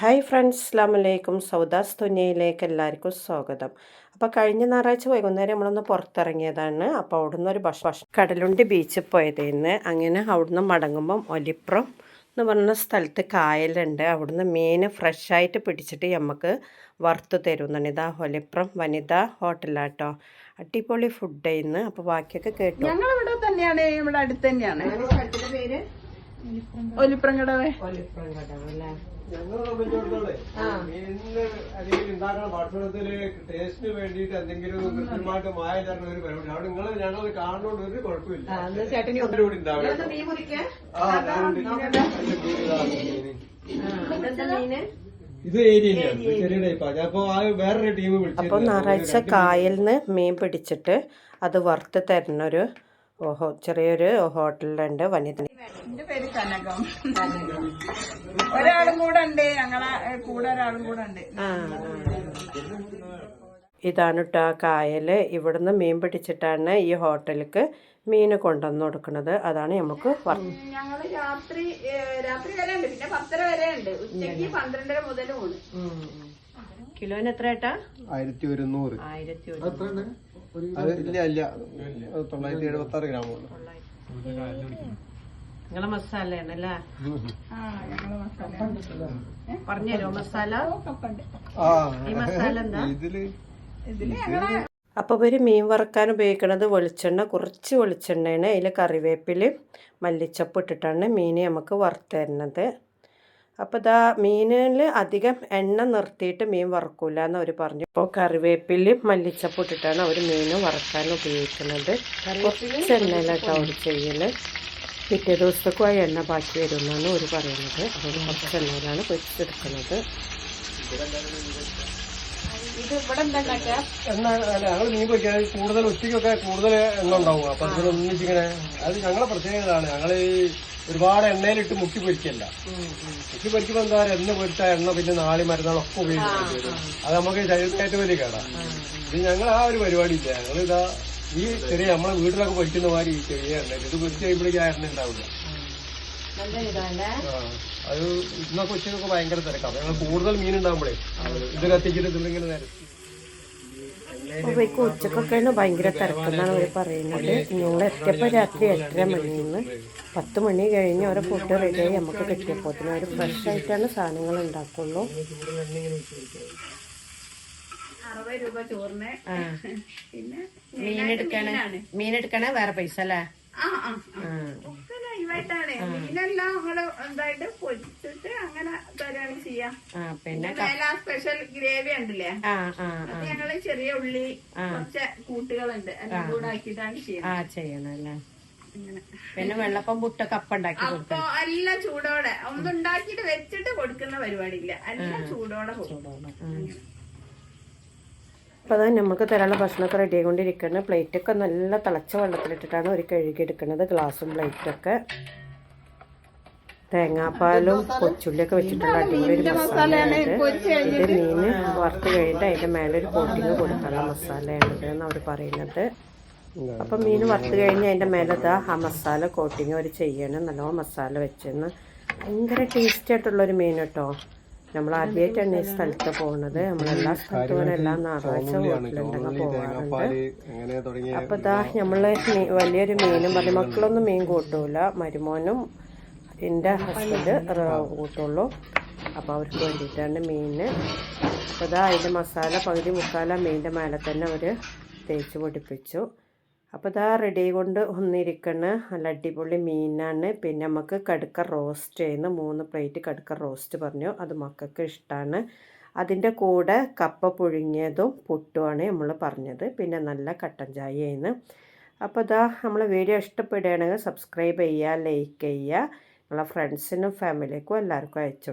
Hi friends അസ്ലാം വലൈക്കും സൗദാസ് തുന്നയിലേക്ക് എല്ലാവർക്കും സ്വാഗതം. അപ്പോൾ കഴിഞ്ഞ ഞായറാഴ്ച വൈകുന്നേരം നമ്മളൊന്ന് പുറത്തിറങ്ങിയതാണ്. അപ്പോൾ അവിടുന്ന് ഒരു ഭക്ഷ ഭക്ഷണം. കടലുണ്ടി ബീച്ചിൽ പോയതേന്ന്. അങ്ങനെ അവിടുന്ന് മടങ്ങുമ്പം ഒലിപ്രം എന്ന് പറഞ്ഞ സ്ഥലത്ത് കായലുണ്ട്. അവിടുന്ന് മീൻ ഫ്രഷായിട്ട് പിടിച്ചിട്ട് നമുക്ക് വറുത്ത് തരുന്നുണ്ട് ഇതാ ഒലിപ്രം വനിതാ ഹോട്ടലാട്ടോ അടിപൊളി ഫുഡ് ഇന്ന് അപ്പോൾ ബാക്കിയൊക്കെ കേട്ടു. ഞങ്ങൾ ഇവിടെ തന്നെയാണ്. ഇവിടെ അടുത്ത് തന്നെയാണ്. ഒലിപ്രങ്കടവേ ഒലിപ്രം കടവ് ഉണ്ടാക്കുന്ന ഭക്ഷണത്തിൽ ടേസ്റ്റിന് വേണ്ടിട്ട് എന്തെങ്കിലും കൃത്യമായിട്ട് മായ ചേർന്ന ഒരു പരിപാടി. അവിടെ നിങ്ങൾ ഞങ്ങൾ കാണുന്നോണ്ട് ഒരു കുഴപ്പമില്ല. ഇത് ഏരിയയിലാണ് ചെറിയ ടൈപ്പാ. അപ്പൊ ഞായറാഴ്ച കായലിന് മീൻ പിടിച്ചിട്ട് അത് വറുത്ത് തരുന്നൊരു ഓഹോ ചെറിയൊരു ഹോട്ടലുണ്ട് വനിത എന്റെ പേര് കനകം. ഒരാളും കൂടെ ഉണ്ട് ഞങ്ങളെ കൂടെ ഒരാളും കൂടെ ഉണ്ട്. ഇതാണ് കേട്ടോ ആ കായൽ ഇവിടുന്ന് മീൻ പിടിച്ചിട്ടാണ് ഈ ഹോട്ടലിക്ക് മീൻ കൊണ്ടുവന്ന് കൊടുക്കുന്നത്. അതാണ് നമുക്ക് പറഞ്ഞത് ഞങ്ങൾ രാത്രി രാത്രി വരെ ഉണ്ട്. പിന്നെ പത്തര വരെ ഉണ്ട്. ഉച്ചയ്ക്ക് പന്ത്രണ്ടര മുതൽ ഉണ്ട് കിലോന് എത്ര ഏട്ടാ ആയിരത്തി ഒരുന്നൂറ്. ആയിരത്തി അത് ഇല്ല ഇല്ല. തൊള്ളായിരത്തി എഴുപത്തി ആറ് ഗ്രാം നിങ്ങളെ ആ ഞങ്ങൾ മസാല? പറഞ്ഞുതരോ മസാല ആ. ഈ മസാല എന്താ? ഇതിൽ ഇതിൽ ഞങ്ങളെ അപ്പോൾ ഒരു മീൻ വറുക്കാൻ ഉപയോഗിക്കുന്നത് വെളിച്ചെണ്ണ കുറച്ച് വെളിച്ചെണ്ണയാണ്. അതിൽ കറിവേപ്പില മല്ലിച്ചപ്പ് ഇട്ടിട്ടാണ് മീൻ നമുക്ക് വറുത്തരുന്നത്. അപ്പോൾ ഇതാ മീനിൽ അധികം എണ്ണ നിർത്തിയിട്ട് മീൻ വറക്കൂല എന്ന് അവർ പറഞ്ഞു. അപ്പോൾ കറിവേപ്പിലയും മല്ലിച്ചപ്പ് ഇട്ടിട്ടാണ് അവർ മീൻ വറക്കാൻ ഉപയോഗിക്കുന്നത്. കുറച്ച് എണ്ണയിലാട്ടോ അവർ ചെയ്യൽ പിറ്റേ ദിവസത്തേക്കും ആ എണ്ണ ബാക്കി വരുമെന്നാണ് അവർ പറയുന്നത്. അതുകൊണ്ട് കുറച്ച് എണ്ണയിലാണ് പൊരിച്ചെടുക്കുന്നത്. ഞങ്ങൾ മീൻ കൂടുതൽ ഉച്ചയ്ക്കൊക്കെ കൂടുതൽ എണ്ണ ഉണ്ടാവും. അപ്പൊ അതിന് ഒന്നിച്ചിങ്ങനെ അത് ഞങ്ങളെ പ്രത്യേകതയാണ്. ഞങ്ങൾ ഈ ഒരുപാട് എണ്ണയിലിട്ട് മുക്കി പൊരിക്കല്ല. മുക്കി പൊരിക്കുമ്പോൾ എന്താ പറയുക? എണ്ണ പൊരിച്ച എണ്ണ പിന്നെ നാളെ മരുന്നാളൊക്കെ ഉപയോഗിക്കേണ്ടി വരും അത് നമുക്ക് ശരീരത്തിനായിട്ട് വലിയ കേടാണ് ഇത് ഞങ്ങൾ ആ ഒരു പരിപാടി ഇല്ല ഞങ്ങൾ ഇതാ ഈ ചെറിയ നമ്മളെ വീട്ടിലൊക്കെ പൊരിക്കുന്ന മാതിരി ഈ ചെറിയ എണ്ണ ഇത് പൊരിച്ച് കഴിയുമ്പോഴേക്കും ആ എണ്ണ ഉണ്ടാവില്ല. അത് ഇന്നൊക്കെ ഉച്ചക്കൊക്കെ ഭയങ്കര തിരക്കാം. ഞങ്ങൾ കൂടുതൽ മീൻ ഉണ്ടാകുമ്പോഴേ ഇത് കത്തിച്ചിട്ട് ഇതിലിങ്ങനെ നിരത്തി അപ്പോൾ ഈ ഉച്ചക്കൊക്കെയാണ് ഭയങ്കര തിരക്കെന്നാണ് അവർ പറയുന്നത്. ഞങ്ങൾ എത്തിയപ്പോൾ രാത്രി എട്ടര മണിന്ന് പത്ത് മണി കഴിഞ്ഞ് അവരെ ഫുഡ് റെഡിയായി നമുക്ക് കിട്ടിയപ്പോൾ അവർ ഫ്രഷ് ആയിട്ടാണ് സാധനങ്ങൾ ഉണ്ടാക്കുള്ളൂ. അറുപത് രൂപ ചോറിന്. പിന്നെ മീനെടുക്കണ മീനെടുക്കണ വേറെ പൈസ അല്ലേ? ആ. മീനെല്ലാം നമ്മൾ എന്തായിട്ട് പൊരിച്ചിട്ട് അങ്ങനെ തരാണ് ചെയ്യാം. ആ പിന്നെ സ്പെഷ്യൽ ഗ്രേവി ഉണ്ടല്ലേ അത് ഞങ്ങൾ ചെറിയ ഉള്ളി കുറച്ച് കൂട്ടുകളുണ്ട്. എല്ലാം കൂടെ ആക്കിയിട്ടാണ് ചെയ്യുന്നത്. ആ ചെയ്യണം അല്ലേ പിന്നെ വെള്ളപ്പം പുട്ട കപ്പ ഉണ്ടാക്കി അപ്പൊ എല്ലാം ചൂടോടെ. ഒന്നും ഉണ്ടാക്കിയിട്ട് വെച്ചിട്ട് കൊടുക്കുന്ന പരിപാടി ഇല്ല എല്ലാം ചൂടോടെ കൊടുക്കും. അപ്പോൾ അത് നമുക്ക് തരാനുള്ള ഭക്ഷണമൊക്കെ റെഡി ആയിക്കൊണ്ടിരിക്കുന്നത് പ്ലേറ്റൊക്കെ നല്ല തിളച്ച വെള്ളത്തിലിട്ടിട്ടാണ് ഒരു കഴുകിയെടുക്കുന്നത് ഗ്ലാസും പ്ലേറ്റൊക്കെ തേങ്ങാപ്പാലും കൊച്ചുള്ളിയൊക്കെ വെച്ചിട്ടുള്ള അടിപൊളി ഒരു മസാലയാണ് ഇത്. ഇത് മീൻ വറുത്ത് കഴിഞ്ഞിട്ട് അതിന്റെ മേലെ ഒരു കോട്ടിങ് കൊടുക്കാനുള്ള മസാലയാണ് എന്ന് അവർ പറയുന്നത്. അപ്പം മീൻ വറുത്ത് കഴിഞ്ഞ് അതിന്റെ മേലെ ഇതാ ആ മസാല കോട്ടിങ് അവർ ചെയ്യണം. നല്ലോണം മസാല വെച്ചെന്ന്. ഭയങ്കര ടേസ്റ്റി ആയിട്ടുള്ളൊരു മീൻ കേട്ടോ. നമ്മൾ ആദ്യമായിട്ടാണ് ഈ സ്ഥലത്ത് പോകുന്നത് നമ്മളെല്ലാ സ്ഥലത്തും എല്ലാ ഞായറാഴ്ച വീട്ടിലുണ്ടെങ്കിൽ പോകാറുണ്ട് അപ്പോൾ ഇതാ നമ്മൾ വലിയൊരു മീനും പറഞ്ഞു മക്കളൊന്നും മീൻ കൂട്ടൂല. മരുമോനും എന്റെ ഹസ്ബൻഡ് കൂട്ടുള്ളൂ. അപ്പോൾ അവർക്ക് വേണ്ടിയിട്ടാണ് മീന്. അപ്പോൾ ഇതാ അതിന്റെ മസാല പകുതി മുക്കാല മീനിന്റെ മേലെ തന്നെ അവർ തേച്ച് പിടിപ്പിച്ചു. അപ്പോൾ ഇതാ റെഡി കൊണ്ട് ഒന്നിരിക്കണ നല്ല അടിപൊളി മീനാണ്. പിന്നെ നമുക്ക് കടുക്ക റോസ്റ്റ് ചെയ്യുന്ന. മൂന്ന് പ്ലേറ്റ് കടുക്ക റോസ്റ്റ് പറഞ്ഞു. അത് മക്കൾക്ക് ഇഷ്ടമാണ് അതിന്റെ കൂടെ കപ്പ പുഴുങ്ങിയതും പുട്ടുമാണ് നമ്മൾ പറഞ്ഞത്. പിന്നെ നല്ല കട്ടൻ ചായയാണ് അപ്പോൾ ഇതാ നമ്മൾ വീഡിയോ ഇഷ്ടപ്പെടുകയാണെങ്കിൽ സബ്സ്ക്രൈബ് ചെയ്യുക ലൈക്ക് ചെയ്യുക. നമ്മളെ ഫ്രണ്ട്സിനും ഫാമിലിക്കും എല്ലാവർക്കും അയച്ചു